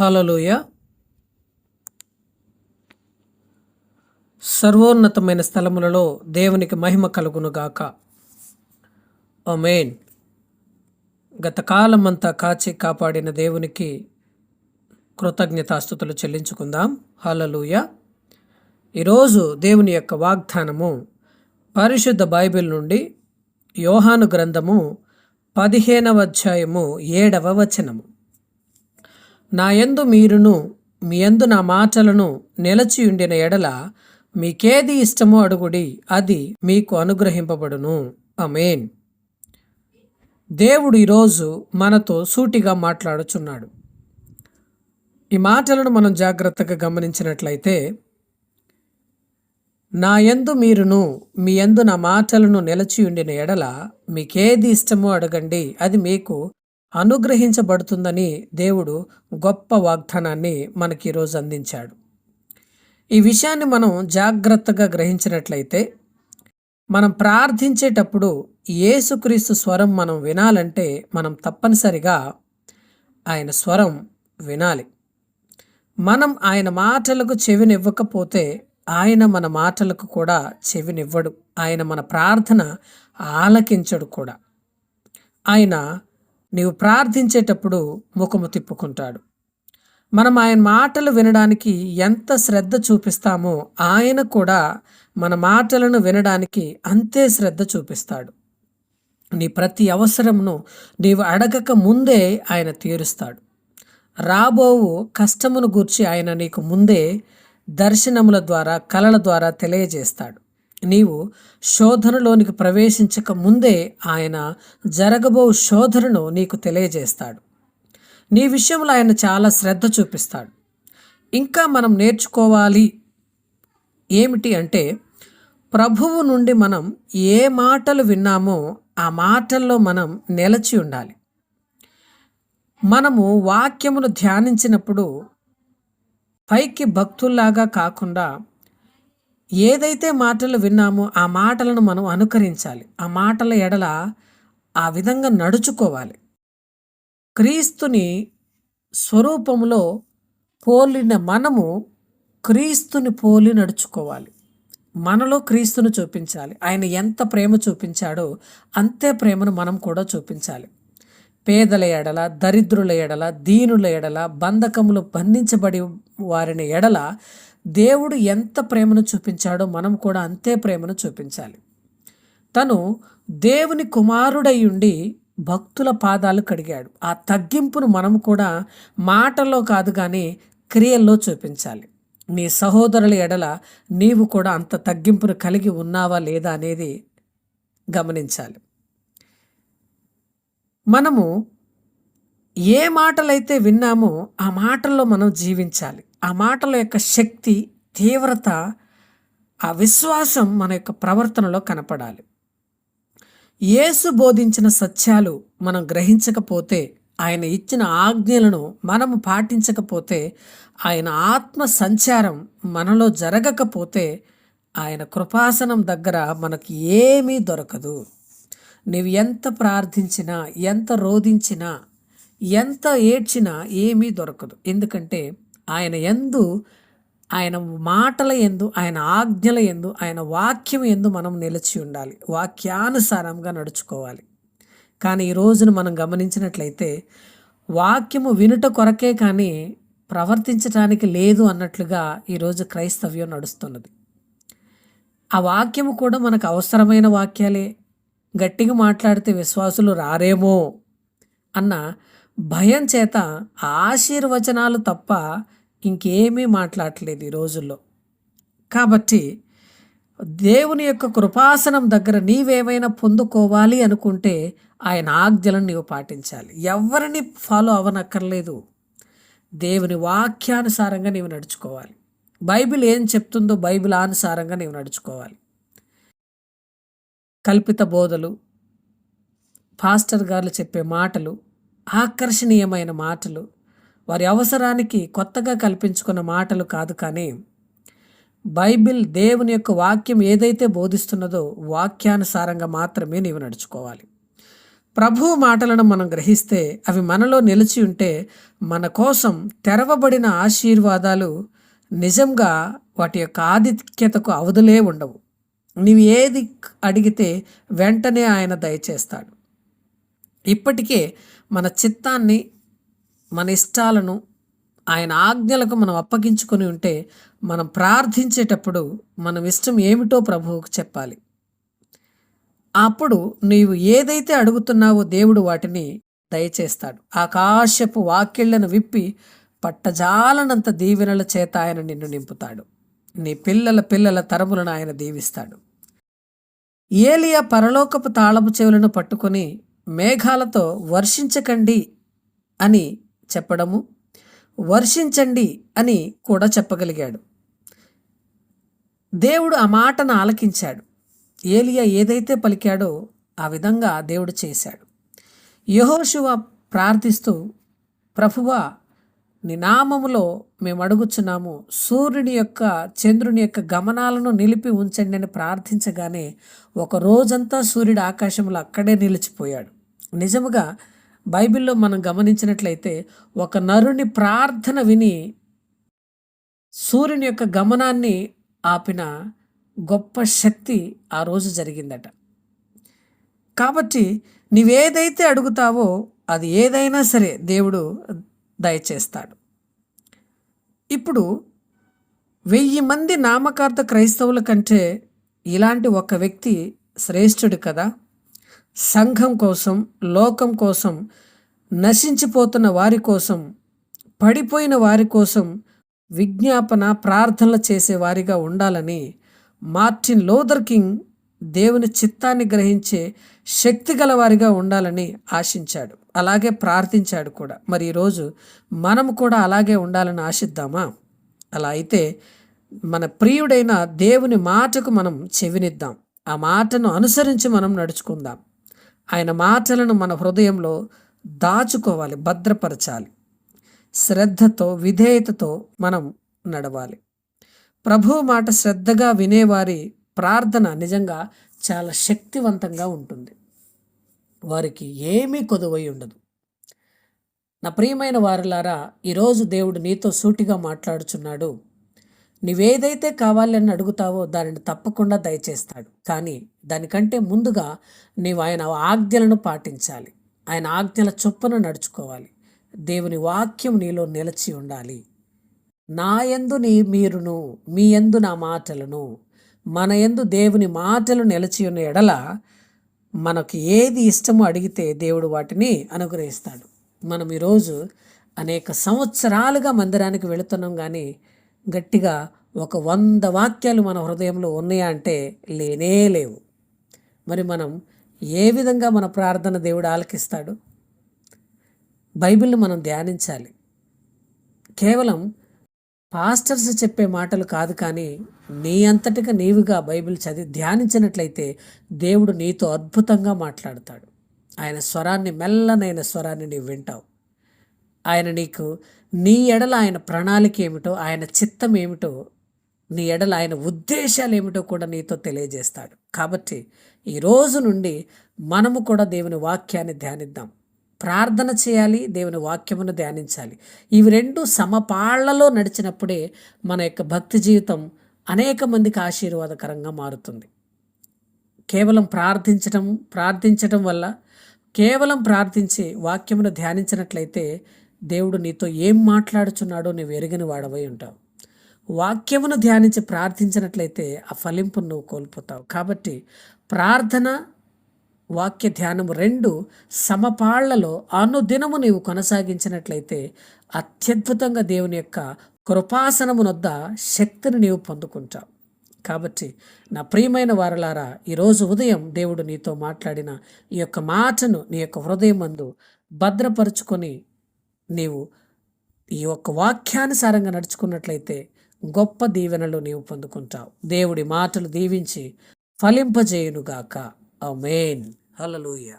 హలలుయ సర్వోన్నతమైన స్థలములలో దేవునికి మహిమ కలుగునుగాక. ఒమేన్ గత కాలమంతా కాచి కాపాడిన దేవునికి కృతజ్ఞతాస్థుతులు చెల్లించుకుందాం. హలలుయ ఈరోజు దేవుని యొక్క వాగ్దానము పరిశుద్ధ బైబిల్ నుండి యోహాను గ్రంథము పదిహేనవ అధ్యాయము ఏడవ వచనము. నా యందు మీరును మీయందు నా మాటలను నిలచియుండిన ఎడల మీకేది ఇష్టమో అడుగుడి అది మీకు అనుగ్రహింపబడును. అమేన్ దేవుడు ఈరోజు మనతో సూటిగా మాట్లాడుచున్నాడు. ఈ మాటలను మనం జాగ్రత్తగా గమనించినట్లయితే నా యందు మీరును మీ యందు నా మాటలను నిలచియుండిన ఎడల మీకేది ఇష్టమో అడగండి అది మీకు అనుగ్రహించబడుతుందని దేవుడు గొప్ప వాగ్దానాన్ని మనకి ఈరోజు అందించాడు. ఈ విషయాన్ని మనం జాగ్రత్తగా గ్రహించినట్లయితే మనం ప్రార్థించేటప్పుడు యేసుక్రీస్తు స్వరం మనం వినాలంటే మనం తప్పనిసరిగా ఆయన స్వరం వినాలి. మనం ఆయన మాటలకు చెవినివ్వకపోతే ఆయన మన మాటలకు కూడా చెవినివ్వడు. ఆయన మన ప్రార్థన ఆలకించడు కూడా. ఆయన నీవు ప్రార్థించేటప్పుడు ముఖము తిప్పుకుంటాడు. మనం ఆయన మాటలు వినడానికి ఎంత శ్రద్ధ చూపిస్తామో ఆయన కూడా మన మాటలను వినడానికి అంతే శ్రద్ధ చూపిస్తాడు. నీ ప్రతి అవసరమును నీవు అడగక ముందే ఆయన తీరుస్తాడు. రాబోవు కష్టమును గూర్చి ఆయన నీకు ముందే దర్శనముల ద్వారా కళల ద్వారా తెలియజేస్తాడు. నీవు శోధనలోనికి ప్రవేశించక ముందే ఆయన జరగబో శోధనను నీకు తెలియజేస్తాడు. నీ విషయంలో ఆయన చాలా శ్రద్ధ చూపిస్తాడు. ఇంకా మనం నేర్చుకోవాలి ఏమిటి అంటే ప్రభువు నుండి మనం ఏ మాటలు విన్నామో ఆ మాటల్లో మనం నిలచి ఉండాలి. మనము వాక్యమును ధ్యానించినప్పుడు పైకి భక్తుల్లాగా కాకుండా ఏదైతే మాటలు విన్నామో ఆ మాటలను మనం అనుకరించాలి. ఆ మాటల ఎడల ఆ విధంగా నడుచుకోవాలి. క్రీస్తుని స్వరూపంలో పోలిన మనము క్రీస్తుని పోలి నడుచుకోవాలి. మనలో క్రీస్తును చూపించాలి. ఆయన ఎంత ప్రేమ చూపించాడో అంతే ప్రేమను మనం కూడా చూపించాలి. పేదల ఎడల దరిద్రుల ఎడల దీనుల ఎడల బంధకములు బంధించబడి వారిని ఎడల దేవుడు ఎంత ప్రేమను చూపించాడో మనం కూడా అంతే ప్రేమను చూపించాలి. తను దేవుని కుమారుడై ఉండి భక్తుల పాదాలు కడిగాడు. ఆ తగ్గింపును మనం కూడా మాటల్లో కాదు కానీ క్రియల్లో చూపించాలి. నీ సహోదరుల ఎడల నీవు కూడా అంత తగ్గింపును కలిగి ఉన్నావా లేదా అనేది గమనించాలి. మనము ఏ మాటలైతే విన్నామో ఆ మాటల్లో మనం జీవించాలి. ఆ మాటల యొక్క శక్తి తీవ్రత ఆ విశ్వాసం మన యొక్క ప్రవర్తనలో కనపడాలి. యేసు బోధించిన సత్యాలు మనం గ్రహించకపోతే ఆయన ఇచ్చిన ఆజ్ఞలను మనము పాటించకపోతే ఆయన ఆత్మ సంచారం మనలో జరగకపోతే ఆయన కృపాసనం దగ్గర మనకి ఏమీ దొరకదు. నీవు ఎంత ప్రార్థించినా ఎంత రోధించినా ఎంత ఏడ్చినా ఏమీ దొరకదు. ఎందుకంటే ఆయన ఎందు ఆయన మాటల ఎందు ఆయన ఆజ్ఞల ఎందు ఆయన వాక్యం ఎందు మనం నిలిచి ఉండాలి. వాక్యానుసారంగా నడుచుకోవాలి. కానీ ఈ రోజును మనం గమనించినట్లయితే వాక్యము వినుట కొరకే కానీ ప్రవర్తించటానికి లేదు అన్నట్లుగా ఈరోజు క్రైస్తవ్యం నడుస్తున్నది. ఆ వాక్యము కూడా మనకు అవసరమైన వాక్యాలే. గట్టిగా మాట్లాడితే విశ్వాసులు రారేమో అన్న భయం చేత ఆశీర్వచనాలు తప్ప ఇంకేమీ మాట్లాడలేదు ఈ రోజుల్లో. కాబట్టి దేవుని యొక్క కృపాసనం దగ్గర నీవేమైనా పొందుకోవాలి అనుకుంటే ఆయన ఆజ్ఞలను నీవు పాటించాలి. ఎవరిని ఫాలో అవ్వనక్కర్లేదు దేవుని వాక్యానుసారంగా నీవు నడుచుకోవాలి. బైబిల్ ఏం చెప్తుందో బైబిల్ అనుసారంగా నీవు నడుచుకోవాలి. కల్పిత బోధలు పాస్టర్ గారు చెప్పే మాటలు ఆకర్షణీయమైన మాటలు వారి అవసరానికి కొత్తగా కల్పించుకున్న మాటలు కాదు కానీ బైబిల్ దేవుని యొక్క వాక్యం ఏదైతే బోధిస్తున్నదో వాక్యానుసారంగా మాత్రమే నీవు నడుచుకోవాలి. ప్రభు మాటలను మనం గ్రహిస్తే అవి మనలో నిలిచి ఉంటే మన కోసం తెరవబడిన ఆశీర్వాదాలు నిజంగా వాటి యొక్క ఆధిక్యతకు అవధులే ఉండవు. నీవు ఏది అడిగితే వెంటనే ఆయన దయచేస్తాడు. ఇప్పటికే మన చిత్తాన్ని మన ఇష్టాలను ఆయన ఆజ్ఞలకు మనం అప్పగించుకొని ఉంటే మనం ప్రార్థించేటప్పుడు మనం ఇష్టం ఏమిటో ప్రభువుకు చెప్పాలి. అప్పుడు నీవు ఏదైతే అడుగుతున్నావో దేవుడు వాటిని దయచేస్తాడు. ఆకాశపు వాక్యళ్ళను విప్పి పట్టజాలనంత దీవెనల చేత ఆయన నిన్ను నింపుతాడు. నీ పిల్లల పిల్లల తరములను ఆయన దీవిస్తాడు. ఏలియా పరలోకపు తాళపు చెవులను పట్టుకొని మేఘాలతో వర్షించకండి అని చెప్పడము వర్షించండి అని కూడా చెప్పగలిగాడు. దేవుడు ఆ మాటను ఆలకించాడు. ఏలియా ఏదైతే పలికాడో ఆ విధంగా దేవుడు చేశాడు. యహోశువ ప్రార్థిస్తూ ప్రభువా నీ నామములో మేము అడుగుచున్నాము సూర్యుని యొక్క చంద్రుని యొక్క గమనాలను నిలిపి ఉంచండి అని ప్రార్థించగానే ఒక రోజంతా సూర్యుడు ఆకాశంలో అక్కడే నిలిచిపోయాడు. నిజముగా బైబిల్లో మనం గమనించినట్లయితే ఒక నరుని ప్రార్థన విని సూర్యుని యొక్క గమనాన్ని ఆపిన గొప్ప శక్తి ఆ రోజు జరిగిందట. కాబట్టి నీవేదైతే అడుగుతావో అది ఏదైనా సరే దేవుడు దయచేస్తాడు. ఇప్పుడు వెయ్యి మంది నామకార్థ క్రైస్తవుల కంటే ఇలాంటి ఒక వ్యక్తి శ్రేష్ఠుడు కదా? సంఘం కోసం లోకం కోసం నశించిపోతున్న వారి కోసం పడిపోయిన వారి కోసం విజ్ఞాపన ప్రార్థనలు చేసే వారిగా ఉండాలని మార్టిన్ లోదర్ కింగ్ దేవుని చిత్తాన్ని గ్రహించే శక్తి గలవారిగా ఉండాలని ఆశించాడు. అలాగే ప్రార్థించాడు కూడా. మరి ఈరోజు మనం కూడా అలాగే ఉండాలని ఆశిద్దామా? అలా అయితే మన ప్రియుడైన దేవుని మాటకు మనం చెవినిద్దాం. ఆ మాటను అనుసరించి మనం నడుచుకుందాం. ఆయన మాటలను మన హృదయంలో దాచుకోవాలి భద్రపరచాలి. శ్రద్ధతో విధేయతతో మనం నడవాలి. ప్రభు మాట శ్రద్ధగా వినేవారి ప్రార్థన నిజంగా చాలా శక్తివంతంగా ఉంటుంది. వారికి ఏమీ కొదువై ఉండదు. నా ప్రియమైన వారులారా ఈరోజు దేవుడు నీతో సూటిగా మాట్లాడుచున్నాడు. నీవేదైతే కావాలని అడుగుతావో దానిని తప్పకుండా దయచేస్తాడు. కానీ దానికంటే ముందుగా నీవు ఆయన ఆజ్ఞలను పాటించాలి. ఆయన ఆజ్ఞల చొప్పున నడుచుకోవాలి. దేవుని వాక్యం నీలో నిలిచి ఉండాలి. నా యందు నీ మీరును మీ యందు నా మాటలను మన యందు దేవుని మాటలు నిలిచి ఉన్న ఎడల మనకు ఏది ఇష్టమో అడిగితే దేవుడు వాటిని అనుగ్రహిస్తాడు. మనం ఈరోజు అనేక సంవత్సరాలుగా మందిరానికి వెళుతున్నాం కానీ గట్టిగా ఒక వంద వాక్యాలు మన హృదయంలో ఉన్నాయా అంటే లేనే లేవు. మరి మనం ఏ విధంగా మన ప్రార్థన దేవుడు ఆలకిస్తాడు? బైబిల్ని మనం ధ్యానించాలి. కేవలం పాస్టర్స్ చెప్పే మాటలు కాదు కానీ నీ అంతటిగా నీవుగా బైబిల్ చదివి ధ్యానించినట్లయితే దేవుడు నీతో అద్భుతంగా మాట్లాడతాడు. ఆయన స్వరాన్ని మెల్లనైన స్వరాన్ని నీవు వింటావు. ఆయన నీకు నీ ఎడల ఆయన ప్రణాళిక ఏమిటో ఆయన చిత్తం ఏమిటో నీ ఎడల ఆయన ఉద్దేశాలు ఏమిటో కూడా నీతో తెలియజేస్తాడు. కాబట్టి ఈ రోజు నుండి మనము కూడా దేవుని వాక్యాన్ని ధ్యానిద్దాం. ప్రార్థన చేయాలి దేవుని వాక్యమును ధ్యానించాలి. ఇవి రెండు సమపాళ్ళలో నడిచినప్పుడే మన యొక్క భక్తి జీవితం అనేక మందికి ఆశీర్వాదకరంగా మారుతుంది. కేవలం ప్రార్థించటం ప్రార్థించటం వల్ల కేవలం ప్రార్థించి వాక్యమును ధ్యానించినట్లయితే దేవుడు నీతో ఏం మాట్లాడుచున్నాడో నువ్వు ఎరిగిన వాడవై ఉంటావు. వాక్యమును ధ్యానించి ప్రార్థించినట్లయితే ఆ ఫలింపును నువ్వు కోల్పోతావు. కాబట్టి ప్రార్థన వాక్య ధ్యానము రెండు సమపాళ్ళలో అనుదినము నీవు కొనసాగించినట్లయితే అత్యద్భుతంగా దేవుని యొక్క కృపాసనమునొద్ద శక్తిని నీవు పొందుకుంటావు. కాబట్టి నా ప్రియమైన వారలారా ఈరోజు ఉదయం దేవుడు నీతో మాట్లాడిన ఈ యొక్క మాటను నీ యొక్క హృదయం మందు భద్రపరుచుకొని నీవు ఈ యొక్క వాక్యానుసారంగా నడుచుకున్నట్లయితే గొప్ప దీవెనలు నీవు పొందుకుంటావు. దేవుడి మాటలు దీవించి ఫలింపజేయునుగాక. అమేన్ హల్లెలూయా.